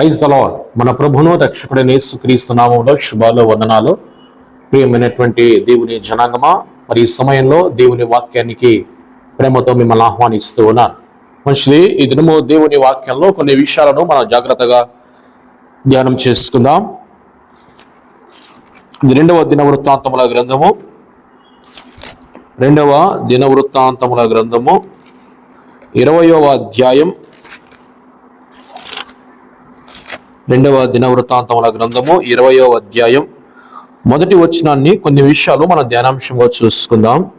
Praise the మన ప్రభును రక్షకుడైన యేసుక్రీస్తు నామంలో శుభాలు వందనాలు. ప్రియమైనటువంటి దేవుని జనాంగమా మరి ఈ సమయంలో దేవుని వాక్యానికి ప్రేమతో మిమ్మల్ని ఆహ్వానిస్తూ ఉన్నాను. మనుషులు ఈ దినము దేవుని వాక్యంలో కొన్ని విషయాలను మనం జాగ్రత్తగా ధ్యానం చేసుకుందాం. ఇది రెండవ దిన వృత్తాంతముల గ్రంథము. రెండవ దిన వృత్తాంతముల గ్రంథము. ఇరవయవ అధ్యాయం. రెండవ దినవృత్తాంతముల గ్రంథము ఇరవయో అధ్యాయం. మొదటి వచనాన్ని కొన్ని విషయాలు మనం ధ్యానాంశంగా చూసుకుందాం.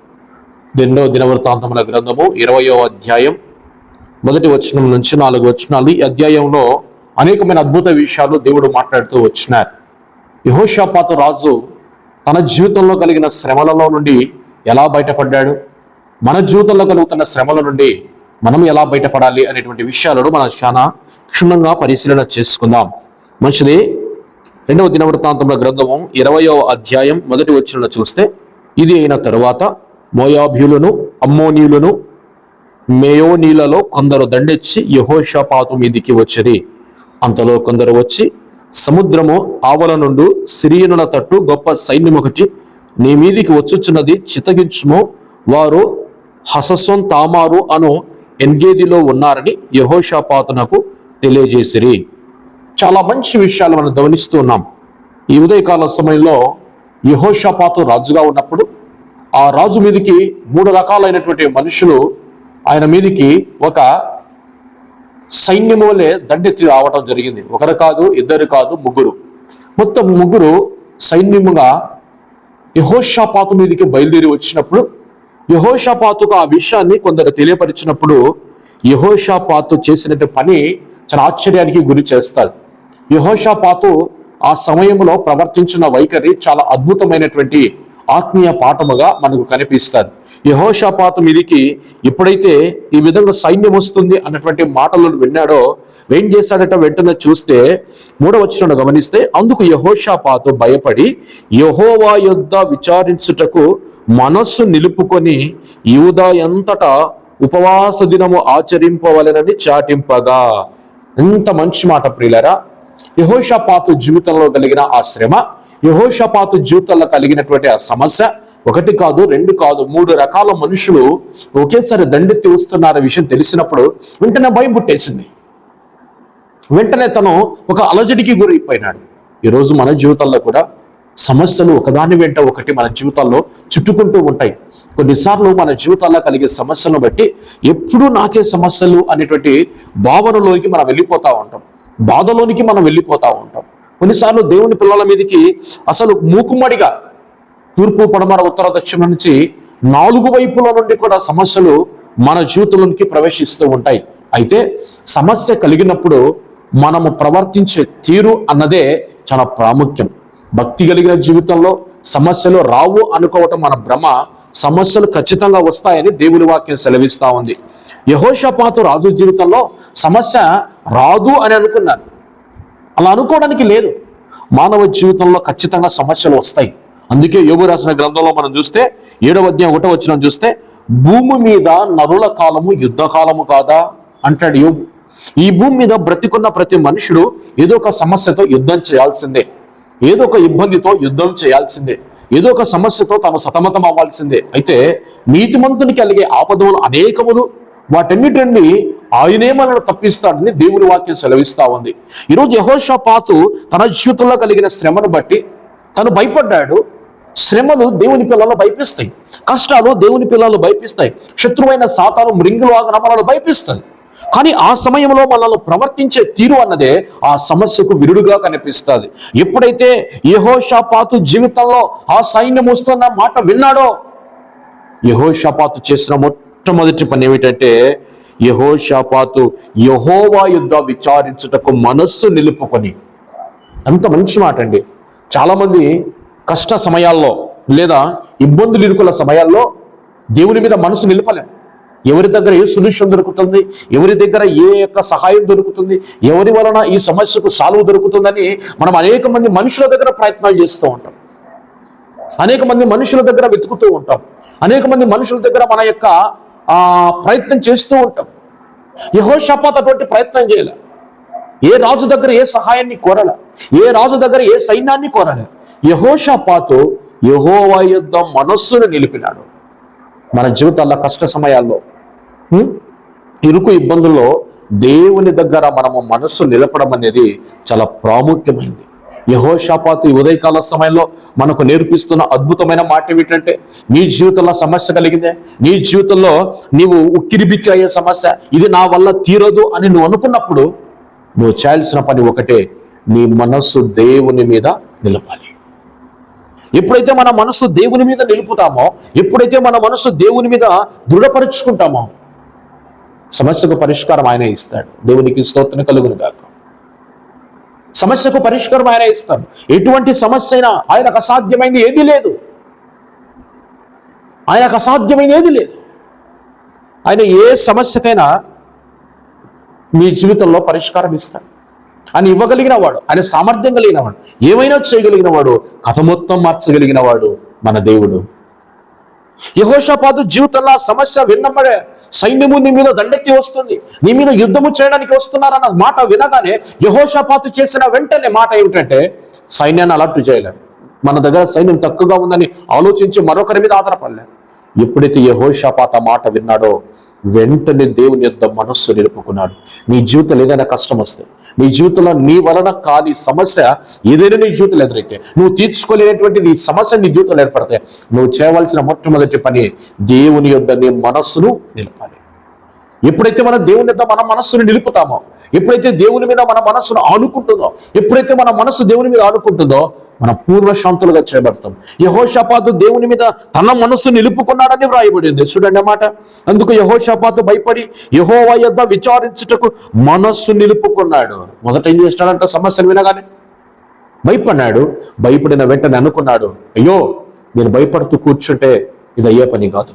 రెండవ దినవృత్తాంతముల గ్రంథము ఇరవయో అధ్యాయం. మొదటి వచనం నుంచి నాలుగు వచనాలు. ఈ అధ్యాయంలో అనేకమైన అద్భుత విషయాలు దేవుడు మాట్లాడుతూ వచ్చినారు. యహోషాపాత రాజు తన జీవితంలో కలిగిన శ్రమలలో నుండి ఎలా బయటపడ్డాడు? మన జీవితంలో కలుగుతున్న శ్రమల నుండి మనం ఎలా బయటపడాలి అనేటువంటి విషయాలను మనం చాలా క్షుణ్ణంగా పరిశీలన చేసుకుందాం. మంచిది రెండవ దినవృత్తాంతముల గ్రంథము ఇరవయో అధ్యాయం మొదటి వచ్చిన చూస్తే ఇది అయిన తరువాత మోయాభ్యులను అమ్మోనీయులను మేయోనీలలో కొందరు దండెచ్చి యహోషపాతు మీదికి వచ్చిరి. అంతలో కొందరు వచ్చి సముద్రము ఆవల నుండి సిరియనుల తట్టు గొప్ప సైన్యం ఒకటి నీ మీదికి వచ్చుచున్నది చితగించుము. వారు హసస్వం తామారు అను ఎన్గేదిలో ఉన్నారని యహోషాపాతునకు తెలియజేసిరి. చాలా మంచి విషయాలు మనం గమనిస్తూ ఉన్నాం. ఈ ఉదయకాల సమయంలో యహోషాపాతు రాజుగా ఉన్నప్పుడు ఆ రాజు మీదికి మూడు రకాలైనటువంటి మనుషులు ఆయన మీదికి ఒక సైన్యమోలే దండెత్తి రావటం జరిగింది. ఒకరు కాదు ఇద్దరు కాదు ముగ్గురు. మొత్తం ముగ్గురు సైన్యముగా యహోషాపాతు మీదకి బయలుదేరి వచ్చినప్పుడు యహోషాపాతుకు ఆ విషయాన్ని కొందరు తెలియపరిచినప్పుడు యహోషాపాతు చేసినటువంటి పని చాలా ఆశ్చర్యానికి గురి చేస్తారు యహోషాపాతు ఆ సమయంలో ప్రవర్తించిన వైఖరి చాలా అద్భుతమైనటువంటి ఆత్మీయ పాఠముగా మనకు కనిపిస్తారు యహోషాపాతు మీదికి ఎప్పుడైతే ఈ విధంగా సైన్యం వస్తుంది అన్నటువంటి మాటలను విన్నాడో ఏం చేశాడట వెంటనే చూస్తే మూడవచనం గమనిస్తే అందుకు యహోషాపాతు భయపడి యహోవా యొద్ద విచారించుటకు మనస్సు నిలుపుకొని యూదా ఎంతటా ఉపవాస దినము ఆచరింపవలెనని చాటింపగా. ఎంత మంచి మాట ప్రియులరా! యహోషపాతు జీవితంలో కలిగిన ఆ శ్రమ యహోషపాతు జీవితంలో కలిగినటువంటి ఆ సమస్య. ఒకటి కాదు రెండు కాదు మూడు రకాల మనుషులు ఒకేసారి దండెత్తి వస్తున్నారనే విషయం తెలిసినప్పుడు వెంటనే భయం పుట్టేసింది. వెంటనే తను ఒక అలజడికి గురైపోయినాడు. ఈరోజు మన జీవితాల్లో కూడా సమస్యలు ఒకదాని వెంట ఒకటి మన జీవితాల్లో చుట్టుకుంటూ ఉంటాయి. కొన్నిసార్లు మన జీవితాల్లో కలిగే సమస్యలను బట్టి ఎప్పుడూ నాకే సమస్యలు అనేటువంటి భావనలోకి మనం వెళ్ళిపోతూ ఉంటాం. బాధలోనికి మనం వెళ్ళిపోతూ ఉంటాం. కొన్నిసార్లు దేవుని పిల్లల మీదకి అసలు మూకుమ్మడిగా తూర్పు పడమర ఉత్తర దక్షిణ నుంచి నాలుగు వైపుల నుండి కూడా సమస్యలు మన జీవితంలోనికి ప్రవేశిస్తూ ఉంటాయి. అయితే సమస్య కలిగినప్పుడు మనము ప్రవర్తించే తీరు అన్నదే చాలా ప్రాముఖ్యం. భక్తి కలిగిన జీవితంలో సమస్యలు రావు అనుకోవటం మన భ్రమ సమస్యలు ఖచ్చితంగా వస్తాయని దేవుని వాక్యం సెలవిస్తా ఉంది. యహోషపాతు రాజు జీవితంలో సమస్య రాదు అని అనుకున్నాను. అలా అనుకోవడానికి లేదు. మానవ జీవితంలో ఖచ్చితంగా సమస్యలు వస్తాయి. అందుకే యోగు రాసిన గ్రంథంలో మనం చూస్తే ఏడవ అధ్యాయం ఒకటో వచ్చిన చూస్తే భూమి మీద నరుల కాలము యుద్ధ కాలము కాదా? అంటాడు యోగు ఈ భూమి మీద బ్రతికున్న ప్రతి మనుషుడు ఏదో ఒక సమస్యతో యుద్ధం చేయాల్సిందే. ఏదో ఒక ఇబ్బందితో యుద్ధం చేయాల్సిందే. ఏదో ఒక సమస్యతో తాను సతమతం అవ్వాల్సిందే. అయితే నీతిమంతునికి కలిగే ఆపదములు అనేకములు వాటన్నిటిని ఆయనే మనల్ని తప్పిస్తాడని దేవుని వాక్యం సెలవిస్తా ఉంది. ఈరోజు యహోషపాతు తన జీవితంలో కలిగిన శ్రమను బట్టి తను భయపడ్డాడు. శ్రమలు దేవుని పిల్లలు భయపిస్తాయి. కష్టాలు దేవుని పిల్లలు భయపిస్తాయి. శత్రువైన సాతాను మృంగులాగా మనల్ని భయపిస్తుంది కానీ ఆ సమయంలో మనల్ని ప్రవర్తించే తీరు అన్నదే ఆ సమస్యకు విరుడుగా కనిపిస్తుంది. ఎప్పుడైతే యహోషపాతు జీవితంలో ఆ సైన్యం వస్తున్న మాట విన్నాడో యహోషపాతు చేసిన మొట్టమొదటి పని ఏమిటంటే యహోషాపాతు యహోవా యుద్ధ విచారించుటకు మనస్సు నిలుపుకొని. అంత మంచి మాట అండి. చాలామంది కష్ట సమయాల్లో లేదా ఇబ్బందులు ఇరుకుల సమయాల్లో దేవుని మీద మనసు నిలపలేం. ఎవరి దగ్గర ఏ సొల్యూషన్ దొరుకుతుంది? ఎవరి దగ్గర ఏ యొక్క సహాయం దొరుకుతుంది? ఎవరి వలన ఈ సమస్యకు సాల్వ్ దొరుకుతుందని మనం అనేక మంది మనుషుల దగ్గర ప్రయత్నాలు చేస్తూ ఉంటాం. అనేక మంది మనుషుల దగ్గర వెతుకుతూ ఉంటాం. అనేక మంది మనుషుల దగ్గర మన యొక్క ప్రయత్నం చేస్తూ ఉంటాం. యహోషపాత్ అటువంటి ప్రయత్నం చేయలే. ఏ రాజు దగ్గర ఏ సహాయాన్ని కోరలే? ఏ రాజు దగ్గర ఏ సైన్యాన్ని కోరలే? యహోషాపాతు యహోవా యుద్ధ మనస్సును నిలిపినాడు. మన జీవితాల్లో కష్ట సమయాల్లో ఇరుకు ఇబ్బందుల్లో దేవుని దగ్గర మనము మనస్సు నిలపడం అనేది చాలా ప్రాముఖ్యమైంది. యహోషాపాతు ఈ ఉదయకాల సమయంలో మనకు నేర్పిస్తున్న అద్భుతమైన మాట ఏమిటంటే నీ జీవితంలో సమస్య కలిగిందే. నీ జీవితంలో నీవు ఉక్కిరిబిక్కి అయ్యే సమస్య. ఇది నా వల్ల తీరదు అని నువ్వు అనుకున్నప్పుడు నువ్వు చేయాల్సిన పని ఒకటే నీ మనస్సు దేవుని మీద నిలపాలి. ఎప్పుడైతే మన మనస్సు దేవుని మీద నిలుపుతామో ఎప్పుడైతే మన మనస్సు దేవుని మీద దృఢపరుచుకుంటామో సమస్యకు పరిష్కారం ఆయన ఇస్తాడు. దేవునికి స్తోత్రం కలుగును కాక సమస్యకు పరిష్కారం ఆయన ఇస్తాడు. ఎటువంటి సమస్య అయినా ఆయనకు అసాధ్యమైంది ఏది లేదు. ఆయనకు అసాధ్యమైంది ఏది లేదు. ఆయన ఏ సమస్యకైనా మీ జీవితంలో పరిష్కారం ఇస్తాడు. ఆయన ఇవ్వగలిగిన వాడు ఆయన సామర్థ్యం కలిగిన వాడు ఏమైనా చేయగలిగిన వాడు కథ మొత్తం మార్చగలిగిన వాడు మన దేవుడు. యహోషపాదు జీవితంలో ఆ సమస్య విన్నమ్మడే సైన్యము నీ మీద దండెత్తి వస్తుంది. నీ మీద యుద్ధము చేయడానికి వస్తున్నారన్న మాట వినగానే యహోషపాతు చేసిన వెంటనే మాట ఏమిటంటే సైన్యాన్ని అలర్ట్ చేయలేం. మన దగ్గర సైన్యం తక్కువగా ఉందని ఆలోచించి మరొకరి మీద ఆధారపడలేం. ఎప్పుడైతే యహోషపాత మాట విన్నాడో వెంటనే దేవుని యొక్క మనస్సు నిలుపుకున్నాడు. నీ జీవితంలో ఏదైనా కష్టం వస్తే నీ జీవితంలో నీ వలన కాని సమస్య ఏదైనా నీ జీవితంలో ఎదురైతే నువ్వు తీర్చుకోలేనటువంటిది ఈ సమస్య నీ జీవితంలో ఏర్పడితే నువ్వు చేయవలసిన మొట్టమొదటి పని దేవుని యొద్ద నీ మనస్సును నిలపాలి. ఎప్పుడైతే మనం దేవుని మీద మన మనస్సును నిలుపుతామో ఎప్పుడైతే దేవుని మీద మన మనస్సును ఆనుకుంటుందో ఎప్పుడైతే మన మనస్సు దేవుని మీద ఆనుకుంటుందో మన పూర్వశాంతులుగా చేయబడతాం. యహోషపాతు దేవుని మీద తన మనస్సు నిలుపుకున్నాడని వ్రాయబడింది. చూడండి అన్నమాట అందుకు యహోషపాతు భయపడి యహోవా యొద్ద విచారించుటకు మనస్సు నిలుపుకున్నాడు. మొదట ఏం చేస్తాడంట? సమస్యను వినగానే భయపడినాడు. భయపడిన వెంటనే అనుకున్నాడు అయ్యో నేను భయపడుతూ కూర్చుంటే ఇది అయ్యే పని కాదు.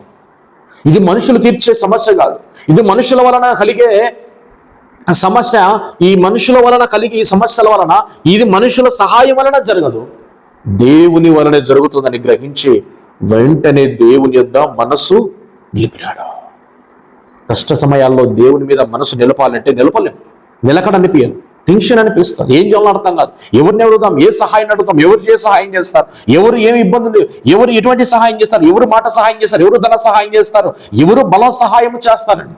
ఇది మనుషులు తీర్చే సమస్య కాదు. ఇది మనుషుల వలన కలిగే సమస్య ఈ మనుషుల వలన కలిగే ఈ సమస్యల వలన ఇది మనుషుల సహాయం వలన జరగదు. దేవుని వలన జరుగుతుందని గ్రహించి వెంటనే దేవుని యొద్ద మనస్సు నిలిపినాడు. కష్ట సమయాల్లో దేవుని మీద మనసు నిలపాలంటే నిలపలేం. నిలకడ అనిపించదు టెన్షన్ అనిపిస్తుంది ఏం చేయాలని అర్థం కాదు. ఎవరిని అడుగుతాం? ఏ సహాయం అడుగుతాం? ఎవరు ఏ సహాయం చేస్తారు? ఎవరు ఏమి ఇబ్బందులు ఎవరు ఎటువంటి సహాయం చేస్తారు? ఎవరు మాట సహాయం చేస్తారు? ఎవరు ధన సహాయం చేస్తారు? ఎవరు బల సహాయం చేస్తారండి.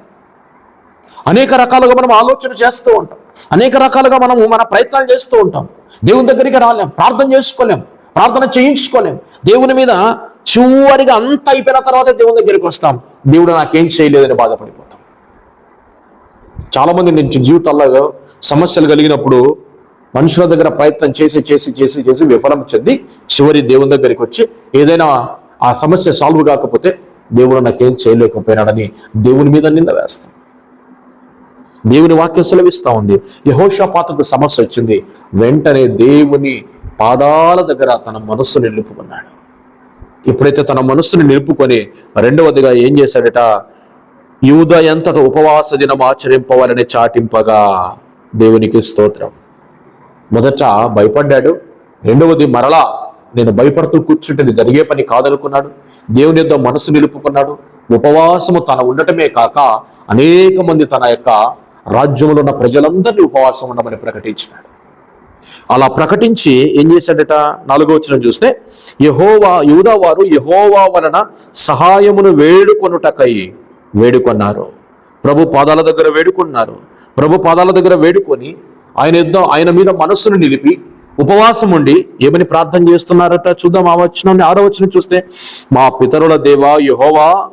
అనేక రకాలుగా మనం ఆలోచన చేస్తూ ఉంటాం. అనేక రకాలుగా మనము మన ప్రయత్నాలు చేస్తూ ఉంటాం. దేవుని దగ్గరికి రాలేం. ప్రార్థన చేసుకోలేం. ప్రార్థన చేయించుకోలేం. దేవుని మీద చివరిగా అంత అయిపోయిన తర్వాత దేవుని దగ్గరికి వస్తాం. దేవుడు నాకేం చేయలేదని బాధపడిపోతాం. చాలామంది నుంచి నేను జీవితాల్లో సమస్యలు కలిగినప్పుడు మనుషుల దగ్గర ప్రయత్నం చేసి చేసి చేసి చేసి విఫలం చెంది చివరి దేవుని దగ్గరికి వచ్చి ఏదైనా ఆ సమస్య సాల్వ్ కాకపోతే దేవుడు నాకేం చేయలేకపోయినాడని దేవుని మీద నింద వేస్తాం. దేవుని వాక్యం సెలవిస్తూ ఉంది. యహోషపాతకు సమస్య వచ్చింది. వెంటనే దేవుని పాదాల దగ్గర తన మనస్సును నిలుపుకున్నాడు. ఎప్పుడైతే తన మనస్సును నిలుపుకొని రెండవదిగా ఏం చేశాడట? యూద ఎంతట ఉపవాస దినం ఆచరింపవాలని చాటింపగా దేవునికి స్తోత్రం. మొదట భయపడ్డాడు. రెండవది మరలా నేను భయపడుతూ కూర్చుంటే జరిగే పని కాదనుకున్నాడు. దేవుని యొక్క మనసు నిలుపుకున్నాడు. ఉపవాసము తన ఉండటమే కాక అనేక మంది తన యొక్క రాజ్యంలో ఉన్న ప్రజలందరినీ ఉపవాసం ఉండమని ప్రకటించినాడు. అలా ప్రకటించి ఏం చేశాడట? నాలుగో వచ్చిన చూస్తే యహోవా యూదా వారు యహోవా వలన సహాయమును వేడుకొనుటకై వేడుకొన్నారు. ప్రభు పాదాల దగ్గర వేడుకున్నారు. ప్రభు పాదాల దగ్గర వేడుకొని ఆయన యుద్ధం ఆయన మీద మనస్సును నిలిపి ఉపవాసం ఉండి ఏమని ప్రార్థన చేస్తున్నారట? చూద్దాం ఆ వచనాన్ని ఆరో వచనం చూస్తే మా పితరుల దేవా యహోవా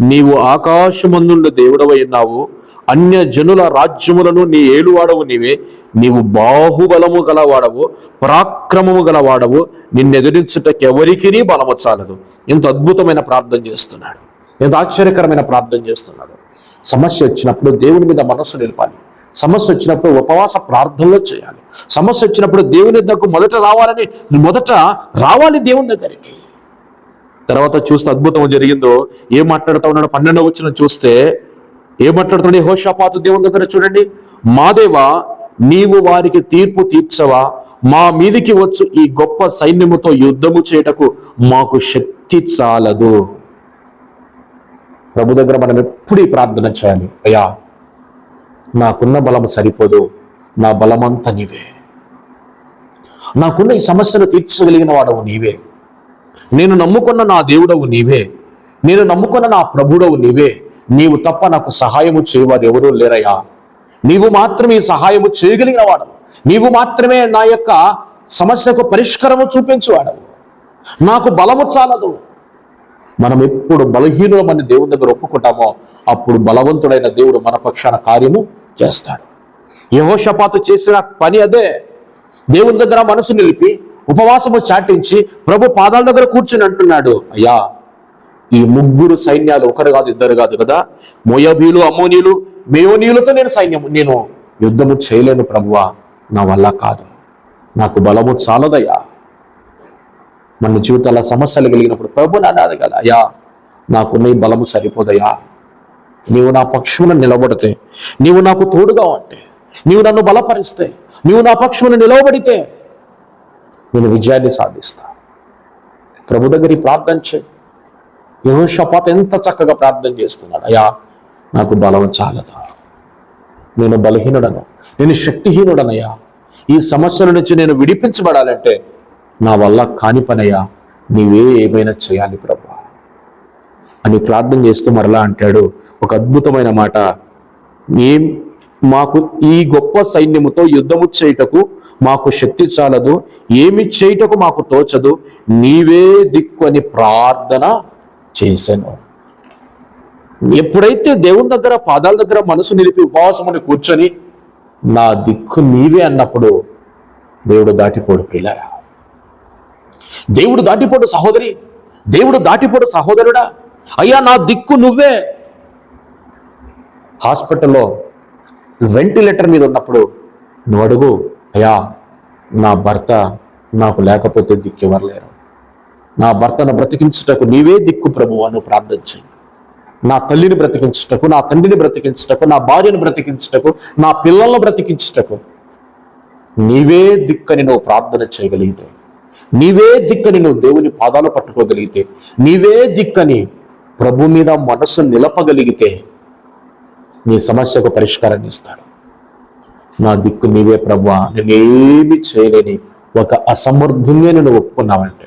నీవు ఆకాశమందుండు దేవుడవై ఉన్నావు. అన్య జనుల రాజ్యములను నీ ఏలువాడవు నీవే. నీవు బాహుబలము గలవాడవు పరాక్రమము గలవాడవు. నిన్నెదిరించుటకెవరికి బలము చాలదు. ఎంత అద్భుతమైన ప్రార్థన చేస్తున్నాడు. ఏదో ఆశ్చర్యకరమైన ప్రార్థన చేస్తున్నాడు. సమస్య వచ్చినప్పుడు దేవుని మీద మనస్సు నిలపాలి. సమస్య వచ్చినప్పుడు ఉపవాస ప్రార్థనలో చేయాలి. సమస్య వచ్చినప్పుడు దేవుని దగ్గరకు మొదట రావాలని మొదట రావాలి దేవుని దగ్గరికి. తర్వాత చూస్తే అద్భుతం జరిగిందో ఏం మాట్లాడుతా ఉన్నాడో పన్నెండవ వచ్చిన చూస్తే ఏం మాట్లాడుతున్నాడు హోషాపాతు దేవుని దగ్గర చూడండి. మాదేవా నీవు వారికి తీర్పు తీర్చవా? మా మీదికి వచ్చు ఈ గొప్ప సైన్యముతో యుద్ధము చేయటకు మాకు శక్తి చాలదు. ప్రభు దగ్గర మనం ఎప్పుడూ ప్రార్థన చేయాలి. అయ్యా నాకున్న బలం సరిపోదు నా బలమంతా నీవే. నాకున్న ఈ సమస్యను తీర్చగలిగిన వాడవు నీవే. నేను నమ్ముకున్న నా దేవుడవు నీవే. నేను నమ్ముకున్న నా ప్రభుడవు నీవే. నీవు తప్ప నాకు సహాయము చేయవారు ఎవరూ లేరయ్యా. నీవు మాత్రమే సహాయము చేయగలిగిన వాడు నీవు మాత్రమే నా యొక్క సమస్యకు పరిష్కారము చూపించేవాడవు. నాకు బలము చాలదు. మనం ఎప్పుడు బలహీనులమని దేవుని దగ్గర ఒప్పుకుంటామో అప్పుడు బలవంతుడైన దేవుడు మన పక్షాన కార్యము చేస్తాడు. యహోషపాతు చేసిన పని అదే. దేవుని దగ్గర మనసు నిలిపి ఉపవాసము చాటించి ప్రభు పాదాల దగ్గర కూర్చుని అంటున్నాడు అయ్యా ఈ ముగ్గురు సైన్యాలు ఒకరు కాదు ఇద్దరు కాదు కదా? మోయబీలు అమోనీలు మేయోనీయులతో నేను సైన్యము నేను యుద్ధము చేయలేను ప్రభువా నా వల్ల కాదు. నాకు బలము చాలదయ్యా. మన జీవితాల సమస్యలు కలిగినప్పుడు ప్రభు నాది కదా. అయ్యా నాకున్న ఈ బలము సరిపోదయా నీవు నా పక్షమున నిలబడితే నీవు నాకు తోడుగా ఉంటే నీవు నన్ను బలపరిస్తే నీవు నా పక్షమును నిలవబడితే నేను విజయాన్ని సాధిస్తా. ప్రభు దగ్గర ప్రార్థన చేయి. యహోషపాత ఎంత చక్కగా ప్రార్థన చేస్తున్నాడు. అయ్యా నాకు బలం చాలదా. నేను బలహీనుడను నేను శక్తిహీనుడనయ్యా. ఈ సమస్యల నుంచి నేను విడిపించబడాలంటే నా వల్ల కాని పనయ్యా నీవే ఏమైనా చేయాలి ప్రభు. అని ప్రార్థన చేస్తూ మరలా అంటాడు. ఒక అద్భుతమైన మాట. ఏం మాకు ఈ గొప్ప సైన్యముతో యుద్ధము చేయుటకు మాకు శక్తి చాలదు ఏమి చేయుటకు మాకు తోచదు నీవే దిక్కు అని ప్రార్థన చేశాను. ఎప్పుడైతే దేవుని దగ్గర పాదాల దగ్గర మనసు నిలిపి ఉపవాసముని కూర్చొని నా దిక్కు నీవే అన్నప్పుడు దేవుడు దాటిపోడు పిల్లరా దేవుడు దాటిపోడు సహోదరి. దేవుడు దాటిపోడు సహోదరుడా. అయ్యా నా దిక్కు నువ్వే. హాస్పిటల్లో వెంటిలేటర్ మీద ఉన్నప్పుడు నువ్వు అడుగు అయ్యా నా భర్త నాకు లేకపోతే దిక్కు లేరు. నా భర్తను బ్రతికించుటకు నీవే దిక్కు ప్రభు అని ప్రార్థించి నా తల్లిని బ్రతికించుటకు నా తండ్రిని బ్రతికించుటకు నా భార్యను బ్రతికించుటకు నా పిల్లలను బ్రతికించుటకు నీవే దిక్కని నువ్వు ప్రార్థన చేయగలిగితే నీవే దిక్కని నువ్వు దేవుని పాదాలు పట్టుకోగలిగితే నీవే దిక్కని ప్రభు మీద మనసు నిలపగలిగితే నీ సమస్యకు పరిష్కారాన్ని ఇస్తాడు. నా దిక్కు నీవే ప్రభా నేనేమి చేయలేని ఒక అసమర్థుని నువ్వు ఒప్పుకున్నావంటే.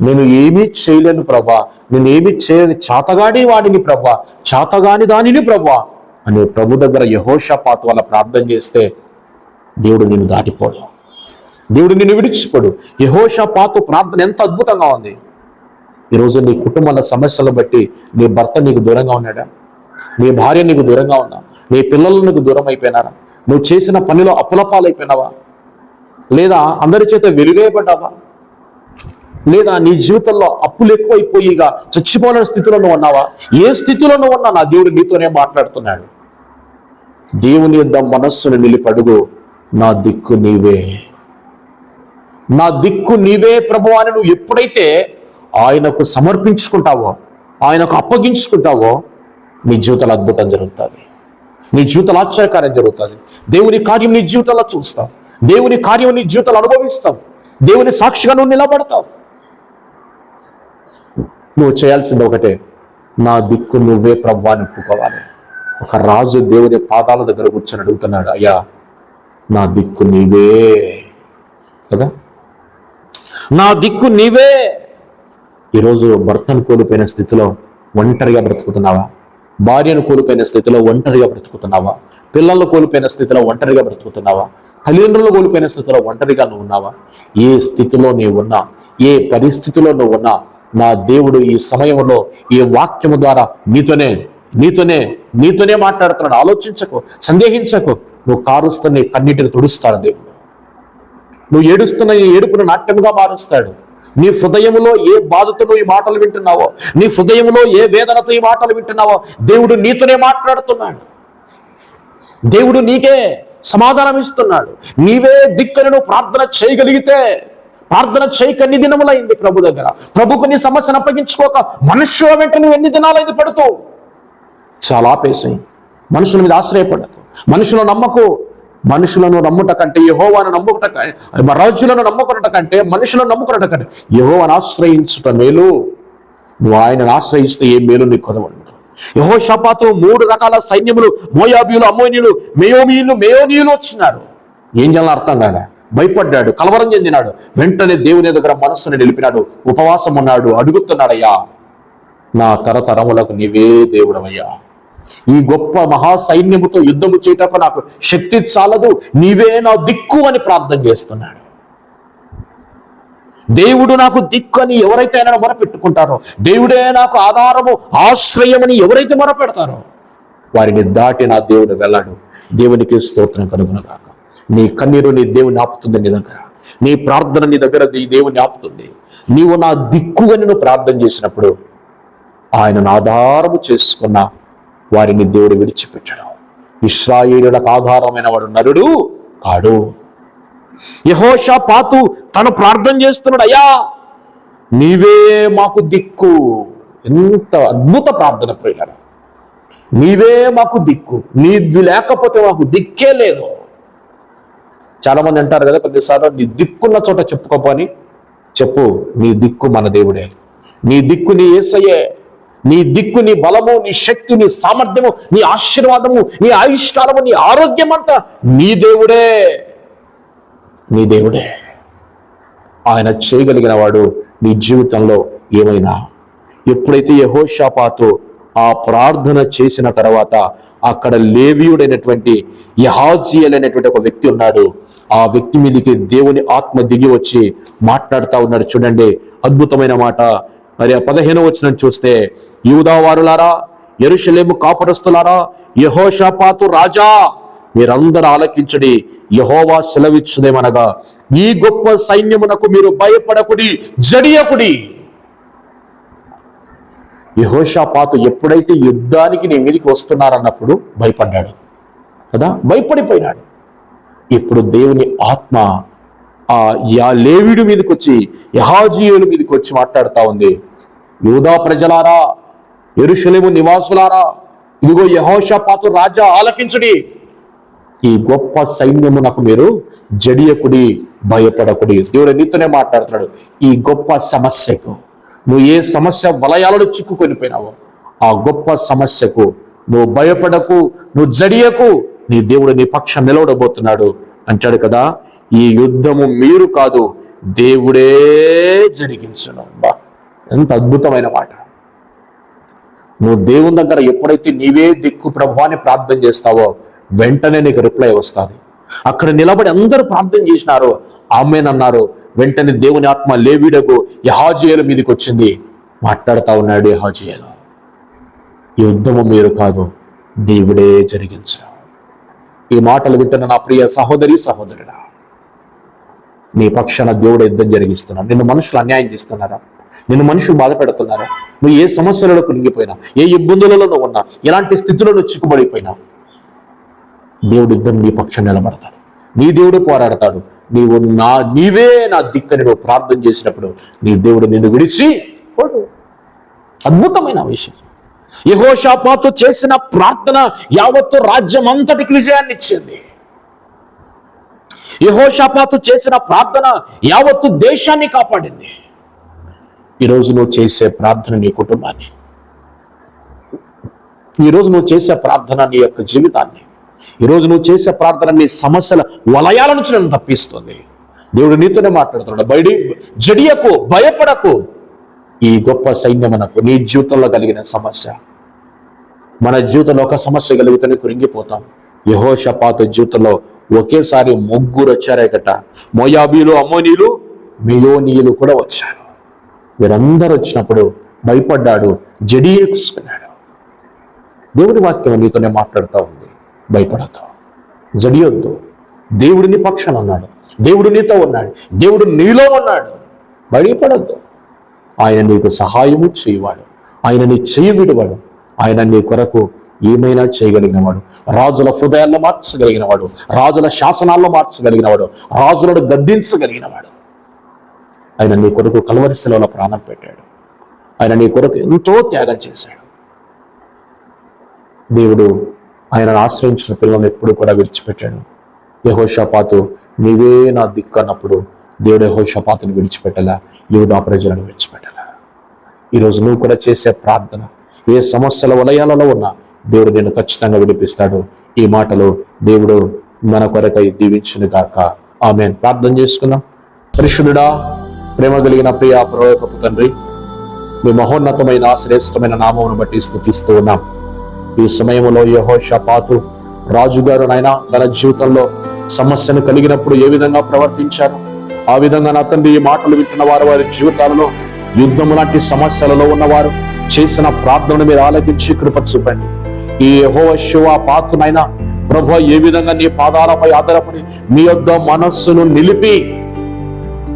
నేను ఏమీ చేయలేను ప్రభా నేను ఏమీ చేయలేని చాతగాని వాడిని ప్రభా చాతగాని దానిని ప్రభా అని ప్రభు దగ్గర యహోషపాత్ వల్ల ప్రార్థన చేస్తే దేవుడు నేను దాటిపోడు. దేవుడు నిన్ను విడిచిపోడు. యహోషపాతు ప్రార్థన ఎంత అద్భుతంగా ఉంది. ఈరోజు నీ కుటుంబాల సమస్యలు బట్టి నీ భర్త నీకు దూరంగా ఉన్నాడా? నీ భార్య నీకు దూరంగా ఉన్నా నీ పిల్లలు నీకు దూరం అయిపోయినారా నువ్వు చేసిన పనిలో అప్పులపాలైపోయినావా? లేదా అందరి చేత వెలువేయబడ్డావా లేదా నీ జీవితంలో అప్పులు ఎక్కువైపోయిగా చచ్చిపోలేని స్థితిలో నువ్వు ఉన్నావా? ఏ స్థితిలో నువ్వు ఉన్నా నా దేవుడు నీతోనే మాట్లాడుతున్నాడు. దేవుని యొద్ద మనస్సును నిలిపడుగు నా దిక్కు నీవే. నా దిక్కు నీవే ప్రభు అని నువ్వు ఎప్పుడైతే ఆయనకు సమర్పించుకుంటావో ఆయనకు అప్పగించుకుంటావో నీ జీవితంలో అద్భుతం జరుగుతుంది. నీ జీవితంలో ఆశ్చర్యకార్యం జరుగుతుంది. దేవుని కార్యం నీ జీవితంలో చూస్తావు దేవుని కార్యం నీ జీవితంలో అనుభవిస్తావు దేవుని సాక్షిగా నువ్వు నిలబడతావు. నువ్వు చేయాల్సింది ఒకటే నా దిక్కు నువ్వే ప్రభు అని ఒప్పుకోవాలి. ఒక రాజు దేవుని పాదాల దగ్గర కూర్చొని అడుగుతున్నాడు అయ్యా నా దిక్కు నీవే. కదా? నా దిక్కు నీవే. ఈరోజు భర్తను కోల్పోయిన స్థితిలో ఒంటరిగా బ్రతుకుతున్నావా? భార్యను కోల్పోయిన స్థితిలో ఒంటరిగా బ్రతుకుతున్నావా? పిల్లలను కోల్పోయిన స్థితిలో ఒంటరిగా బ్రతుకుతున్నావా? తల్లిదండ్రులు కోల్పోయిన స్థితిలో ఒంటరిగా నువ్వు ఉన్నావా? ఏ స్థితిలో నీవు ఉన్నా ఏ పరిస్థితిలో నువ్వు ఉన్నా నా దేవుడు ఈ సమయంలో ఈ వాక్యము ద్వారా నీతోనే నీతోనే నీతోనే మాట్లాడుతున్నాడు. ఆలోచించకు సందేహించకు. నువ్వు కారుస్తున్న కన్నీటిని తుడుస్తాడు దేవుడు. నువ్వు ఏడుస్తున్న ఈ ఏడుపును నాట్యముగా మారుస్తాడు. నీ హృదయములో ఏ బాధతో నువ్వు ఈ మాటలు వింటున్నావో నీ హృదయంలో ఏ వేదనతో ఈ మాటలు వింటున్నావో దేవుడు నీతోనే మాట్లాడుతున్నాడు. దేవుడు నీకే సమాధానం ఇస్తున్నాడు. నీవే దిక్కని ప్రార్థన చేయగలిగితే ప్రార్థన చేయక ఎన్ని దినములైంది ప్రభు దగ్గర? ప్రభుకు నీ సమస్యను అప్పగించుకోక మనుష్య వెంట నువ్వు ఎన్ని దినాలైంది పడుతూ? చాలా ఆపేసాయి. మనుషుల మీద ఆశ్రయపడకు. మనుషులు నమ్మకు మనుషులను నమ్ముట కంటే యహోవాను నమ్ముకుట రాజులను నమ్ముకున్నట కంటే మనుషులను నమ్ముకున్నట కంటే యహోవాను ఆశ్రయించుట మేలు. నువ్వు ఆయనను ఆశ్రయిస్తే ఏ మేలు నీకు కొదవండు యహోషపాతు మూడు రకాల సైన్యములు మోయాబీయులు అమ్మోనీయులు మేయోమీయులు మేయోనీయులు వచ్చినారు. ఏం చేయాలో అర్థం కాలే. భయపడ్డాడు కలవరం చెందినాడు. వెంటనే దేవుని దగ్గర మనస్సును నిలిపినాడు. ఉపవాసం ఉన్నాడు అడుగుతున్నాడయ్యా నా తరతరములకు నీవే దేవుడవయ్యా. ఈ గొప్ప మహా సైన్యముతో యుద్ధము చేయటకు నాకు శక్తి చాలదు. నీవే నా దిక్కు అని ప్రార్థన చేస్తున్నాడు. దేవుడు నాకు దిక్కు అని ఎవరైతే ఆయన మొరపెట్టుకుంటారో దేవుడే నాకు ఆధారము ఆశ్రయమని ఎవరైతే మొరపెడతారో వారిని దాటి నా దేవుడు వెళ్ళాడు. దేవునికి స్తోత్రం కనుగొనగాక నీ కన్నీరు నీ దేవుని ఆపుతుంది నీ దగ్గర. నీ ప్రార్థన నీ దగ్గర నీ దేవుని ఆపుతుంది. నీవు నా దిక్కు అని నువ్వు ప్రార్థన చేసినప్పుడు ఆయనను ఆధారము చేసుకున్న వారిని దేవుడు విడిచిపెట్టడం. ఇస్రాయేలులకు ఆధారమైన వాడు నరుడు కాడు. యహోషా పాతు తను ప్రార్థన చేస్తున్నాడు అయ్యా నీవే మాకు దిక్కు. ఎంత అద్భుత ప్రార్థన ప్రియులరా. నీవే మాకు దిక్కు. నీది లేకపోతే మాకు దిక్కే లేదు. చాలా మంది అంటారు కదా కొన్నిసార్లు నీ దిక్కున్న చోట చెప్పుకోపని చెప్పు నీ దిక్కు మన దేవుడే. నీ దిక్కు నీ ఏసయ్యే నీ దిక్కు నీ బలము నీ శక్తి నీ సామర్థ్యము నీ ఆశీర్వాదము నీ ఆయుష్కాలము నీ ఆరోగ్యం అంతా నీ దేవుడే. నీ దేవుడే. ఆయన చేయగలిగిన వాడు నీ జీవితంలో ఏమైనా? ఎప్పుడైతే యహోషాపాతో ఆ ప్రార్థన చేసిన తర్వాత అక్కడ లేవీయుడైనటువంటి యహాజియల్ అనేటువంటి ఒక వ్యక్తి ఉన్నాడు. ఆ వ్యక్తి మీదకి దేవుని ఆత్మ దిగి వచ్చి మాట్లాడుతూ ఉన్నాడు. చూడండి అద్భుతమైన మాట. మరి ఆ పదిహేను వచ్చిన చూస్తే యూదావారులారా ఎరుషలేము కాపురస్తులారా యహోషాపాతు రాజా మీరందరూ ఆలకించడి యహోవా సెలవిచ్చుదేమనగా ఈ గొప్ప సైన్యమునకు మీరు భయపడకుడి జడియకుడి. యహోషాపాతు ఎప్పుడైతే యుద్ధానికి నీ మీదికి వస్తున్నారన్నప్పుడు భయపడ్డాడు కదా? భయపడిపోయినాడు. ఇప్పుడు దేవుని ఆత్మ ఆ యా లేవిడు మీదకి వచ్చి యహాజీయుల మీదకి వచ్చి మాట్లాడుతూ ఉంది. యూదా ప్రజలారా ఎరుషలేము నివాసులారా ఇదిగో యహోషపాతు రాజా ఆలకించుడి. ఈ గొప్ప సైన్యమునకు మీరు జడియకుడి భయపడకుడి. దేవుడు నీతోనే మాట్లాడుతున్నాడు. ఈ గొప్ప సమస్యకు నువ్వు ఏ సమస్య వలయాలలో చిక్కుకొని పోయినావో ఆ గొప్ప సమస్యకు నువ్వు భయపడకు నువ్వు జడియకు నీ దేవుడు నీ పక్షం నిలవడబోతున్నాడు. అంటాడు కదా ఈ యుద్ధము మీరు కాదు దేవుడే జరిగించను. బా. ఎంత అద్భుతమైన మాట. నువ్వు దేవుని దగ్గర ఎప్పుడైతే నీవే దిక్కు ప్రభు అని ప్రార్థన చేస్తావో వెంటనే నీకు రిప్లై వస్తుంది. అక్కడ నిలబడి అందరూ ప్రార్థన చేసినారు. ఆమెనన్నారు వెంటనే దేవుని ఆత్మ లేవిడకు యహాజియల మీదకి వచ్చింది. మాట్లాడుతా ఉన్నాడు యహాజియలు. ఈ యుద్ధము మీరు కాదు దేవుడే జరిగించు ఈ మాటలు వింటున్న నా ప్రియ సహోదరి సహోదరుడా నీ పక్షాన దేవుడు యుద్ధం జరిగిస్తున్నాడు. నిన్ను మనుషులు అన్యాయం చేస్తున్నారా? నిన్ను మనుషులు బాధ పెడుతున్నారా? నువ్వు ఏ సమస్యలలో కునిగిపోయినా ఏ ఇబ్బందులలో నువ్వు ఉన్నా ఎలాంటి స్థితిలో నువ్వు చిక్కుబడిపోయినా దేవుడు ఇద్దరు నీ పక్షం నిలబడతాడు. నీ దేవుడు పోరాడతాడు. నీవు నా నీవే నా దిక్కని నువ్వు ప్రార్థన చేసినప్పుడు నీ దేవుడు నిన్ను విడిచి అద్భుతమైన విషయం. యహోషాపాతో చేసిన ప్రార్థన యావత్తు రాజ్యం అంతటికి విజయాన్ని ఇచ్చింది. యహోషాపాతు చేసిన ప్రార్థన యావత్తు దేశాన్ని కాపాడింది. ఈరోజు నువ్వు చేసే ప్రార్థన నీ కుటుంబాన్ని. ఈరోజు నువ్వు చేసే ప్రార్థన నీ యొక్క జీవితాన్ని. ఈరోజు నువ్వు చేసే ప్రార్థన నీ సమస్యల వలయాల నుంచి నన్ను తప్పిస్తుంది. దేవుడు నీతోనే మాట్లాడుతున్నాడు. బయడి జడియకు భయపడకు. ఈ గొప్ప సైన్యమనకు నీ జీవితంలో కలిగిన సమస్య. మన జీవితంలో ఒక సమస్య కలిగితేనే కృంగిపోతాం యహోషపాత జీవితంలో ఒకేసారి ముగ్గురు వచ్చారే గట మోయాబీలు అమోనీలు మియోనీయులు కూడా వచ్చారు. వీరందరూ వచ్చినప్పుడు భయపడ్డాడు జడియేసుకున్నాడు దేవుని వాక్యం నీతోనే మాట్లాడుతూ ఉంది. భయపడతావు జడియొద్దు. దేవుడిని పక్షాన ఉన్నాడు. దేవుడు నీతో ఉన్నాడు. దేవుడు నీలో ఉన్నాడు. భయపడద్దు. ఆయన నీకు సహాయము చేయవాడు. ఆయన నీ చేయి విడువాడు. ఆయన నీ కొరకు ఏమైనా చేయగలిగినవాడు. రాజుల హృదయాల్లో మార్చగలిగినవాడు. రాజుల శాసనాల్లో మార్చగలిగినవాడు. రాజులను గద్దించగలిగినవాడు. ఆయన నీ కొరకు కలవరి ప్రాణం పెట్టాడు. ఆయన నీ కొరకు ఎంతో త్యాగం చేశాడు. దేవుడు ఆయన ఆశ్రయించిన పిల్లలను ఎప్పుడు కూడా విడిచిపెట్టాడు. యహోషపాతు నీవే నా దిక్కు అన్నప్పుడు దేవుడు యహోషపాతుని విడిచిపెట్టలా? యూదా ప్రజలను విడిచిపెట్టలా? ఈరోజు నువ్వు కూడా చేసే ప్రార్థన ఏ సమస్యల వలయాలలో ఉన్నా దేవుడు నేను ఖచ్చితంగా విడిపిస్తాడు. ఈ మాటలు దేవుడు మన కొరకై దీవించును గాక ఆమె ప్రార్థన చేసుకుందాం. పరిశుద్ధుడా ప్రేమ కలిగిన ప్రియ ప్రయోగపు తండ్రి మీ మహోన్నతమైన శ్రేష్టమైన నామమును బట్టి స్థుతిస్తూ ఉన్నాం. ఈ సమయంలో యహోషపాతు రాజుగారు నాయన తన జీవితంలో సమస్యను కలిగినప్పుడు ఏ విధంగా ప్రవర్తించారు? ఆ విధంగా నా తండ్రి ఈ మాటలు వింటున్న వారు వారి జీవితాలలో యుద్ధం లాంటి సమస్యలలో ఉన్నవారు చేసిన ప్రార్థనను మీరు ఆలకించి కృప చూపండి. ఈ యహో శివ పాతునైనా ప్రభు ఏ విధంగా నీ పాదాలపై ఆధారపడి మీ యొద్ద మనస్సును నిలిపి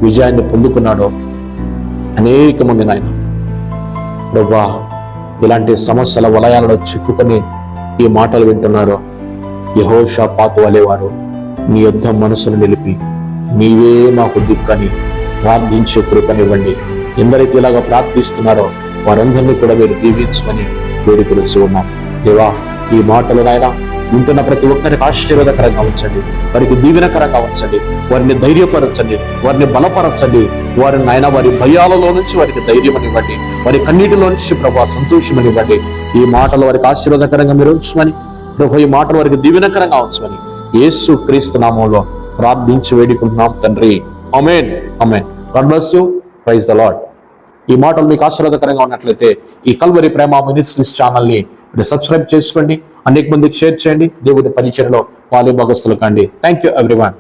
విజయాన్ని పొందుకున్నాడో అనేక మంది నాయన. ప్రభా ఇలాంటి సమస్యల వలయాలలో చిక్కుకొని ఈ మాటలు వింటున్నారో. యహోషా పాతు వలేవారు నీ యుద్ధ మనసును నిలిపి నీవే మాకు దిక్కని ప్రార్థించే కృపనివ్వండి. ఎందరైతే ఇలాగా ప్రార్థిస్తున్నారో వారందరినీ కూడా మీరు దీవించమని వేడుకొలుచు ఉన్నాం దేవా ఈ మాటలు నాయనా వింటున్న ప్రతి ఒక్కరికి ఆశీర్వాదకరంగా ఉంచండి. వారికి దీవెనకరంగా ఉంచండి. వారిని ధైర్యపరచండి. వారిని బలపరచండి. వారిని ఆయన వారి భయాలలో నుంచి వారికి ధైర్యం ఇవ్వండి. వారి కన్నీటిలో నుంచి ప్రభా సంతోషం ఇవ్వండి. ఈ మాటలు వారికి ఆశీర్వాదకరంగా మీరు ఉంచమని ప్రభు ఈ మాటలు వారికి దీవెనకరంగా ఉంచమని యేసు క్రీస్తు నామంలో ప్రార్థించి వేడుకుంటున్నాం తండ్రి. Amen amen God bless you praise the lord ఈ మాటలు మీకు ఆశీర్వాదకరంగా ఉన్నట్లయితే ఈ కల్వరి ప్రేమ మినిస్ట్రీస్ ఛానల్ని మీరు సబ్స్క్రైబ్ చేసుకోండి. అనేక మందికి షేర్ చేయండి. దేవుడి పరిచయలో పాలు భాగస్తులు కండి. Thank you everyone